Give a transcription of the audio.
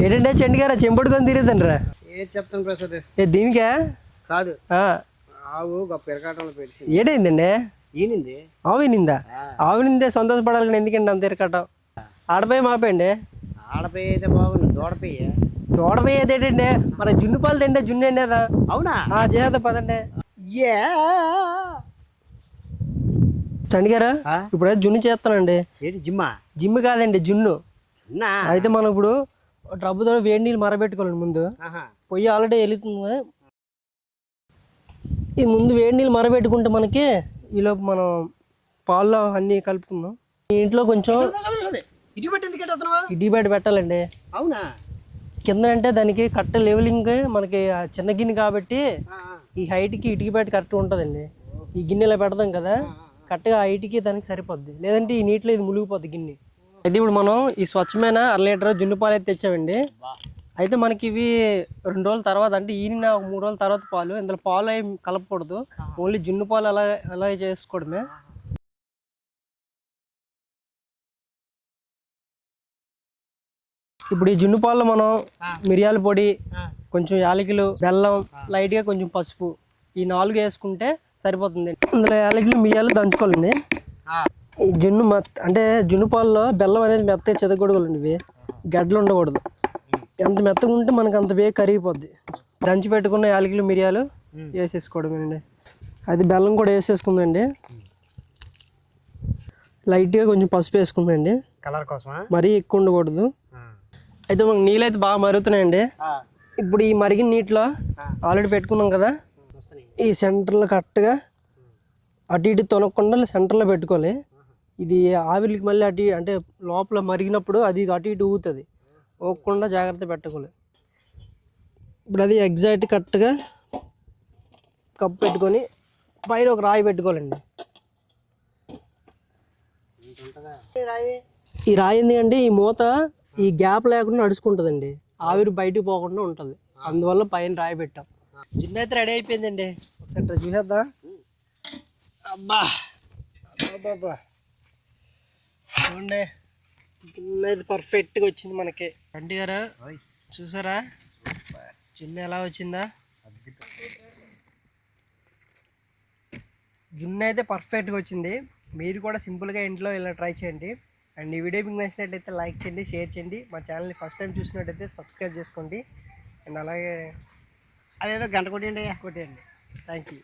ఏంటంటే చెండు గారా చెంపడుకొని తిరుగుతాండ్రా ఏం చెప్తాను ప్రసాద్? ఏ దీనికే? కాదు. ఆవు గొప్ప ఎరకాటంలో పెడిచింది ఏటైందండి ఈనింది. ఆవినిందా ఆవినిందే సంతోషపడాలి కానీ ఎందుకండి అంత ఇరకటం? ఆడపోయి మాపండి ఆడపోయి అయితే బాగుంది దూడపోయి తోడపోయి ఏదేటండి మన జున్ను పాలు తింటే జున్ను అండి అదా? అవునా? ఆ చేద్దాం పదండి. ఏ చండి గారా ఆ? ఇప్పుడు జున్ను చేస్తానండి ఏంటి జిమ్మా? జిమ్ కాదండి జున్ను? అయితే మనం ఇప్పుడు డబ్బుతో వేడి నీళ్ళు మరబెట్టుకోవాలండి ముందు. పొయ్యి ఆల్రెడీ వెళుతుంది ఈ ముందు వేడి నీళ్ళు మరబెట్టుకుంటే మనకి ఈలోపు మనం పాల్లో అన్నీ కలుపుకుందాం. ఈ ఇంట్లో కొంచెం బయట పెట్టాలండి. అవునా? కింద అంటే దానికి కరెక్ట్ లెవెలింగ్ మనకి చిన్న గిన్నె కాబట్టి. ఈ హైట్కి ఇటుకి బయట కరెక్ట్ ఉంటుందండి. ఈ గిన్నె ఇలా పెడతాం కదా కరెక్ట్గా ఆ హైట్కి దానికి సరిపోద్ది. లేదంటే ఈ నీటిలో ఇది మునిగిపోద్ది గిన్నె. అయితే ఇప్పుడు మనం ఈ స్వచ్ఛమైన అర లీటర్ జున్ను పాలు అయితే తెచ్చామండి. అయితే మనకి ఇవి రెండు రోజుల తర్వాత అంటే ఈయన ఒక మూడు రోజుల తర్వాత పాలు ఇందులో పాలు ఏం కలపకూడదు ఓన్లీ జున్ను పాలు అలా అలా చేసుకోవడమే ఇప్పుడు ఈ జున్ను పాలలో మనం మిరియాల పొడి. కొంచెం యాలకులు బెల్లం లైట్గా కొంచెం పసుపు ఈ నాలుగు వేసుకుంటే సరిపోతుంది ఇందులో యాలకులు మిరియాలు దంచుకోవాలండి. ఈ జున్ను మెత్త అంటే జున్ను పాలలో బెల్లం అనేది మెత్తగా చెదగొడగలండి ఇవి. గడ్డలు ఉండకూడదు. ఎంత మెత్తగా ఉంటే మనకు అంత బేగ కరిగిపోద్ది. దంచి పెట్టుకున్న యాలకులు మిరియాలు వేసేసుకోవడమేనండి. అది బెల్లం కూడా వేసేసుకుందండి. లైట్గా కొంచెం పసుపు వేసుకుందండి. కలర్ కోసమా? మరీ ఎక్కువ ఉండకూడదు. అయితే మనకు నీళ్ళు అయితే బాగా మరుగుతున్నాయండి. ఇప్పుడు ఈ మరిగిన నీటిలో ఆల్రెడీ పెట్టుకున్నాం కదా. ఈ సెంటర్లో కరెక్ట్గా అటు ఇటు తొనకుండా సెంటర్లో పెట్టుకోవాలి. ఇది ఆవిరికి మళ్ళీ అటు అంటే లోపల మరిగినప్పుడు అది అటు ఇటు ఊగుతుంది. ఊగకుండా జాగ్రత్త పెట్టుకోవాలి ఇప్పుడు అది ఎగ్జాక్ట్ కరెక్ట్గా కప్పు పెట్టుకొని పైన ఒక రాయి పెట్టుకోవాలండి. ఈ రాయి ఏంది అంటే ఈ మూత ఈ గ్యాప్ లేకుండా నడుచుకుంటుందండి. ఆవిరి బయటికి పోకుండా ఉంటుంది. అందువల్ల పైన రాయి పెట్టాం. జిన్ అయితే రెడీ అయిపోయిందండి. ఒకసారి చూసేద్దాం. అబ్బా అబ్బా. చూడండి. అయితే పర్ఫెక్ట్గా వచ్చింది మనకి. అంటే గారు. చూసారా? జిన్ ఎలా వచ్చిందా. జున్ను అయితే పర్ఫెక్ట్గా వచ్చింది. మీరు కూడా సింపుల్గా ఇంట్లో ఇలా ట్రై చేయండి. అండ్ ఈ వీడియో మీకు నచ్చినట్లయితే లైక్ చేయండి షేర్ చేయండి. మా ఛానల్ని ఫస్ట్ టైం చూసినట్టయితే సబ్స్క్రైబ్ చేసుకోండి. అండ్ అలాగే అదేదో గంట కొట్టండి కొట్టేయండి. Thank you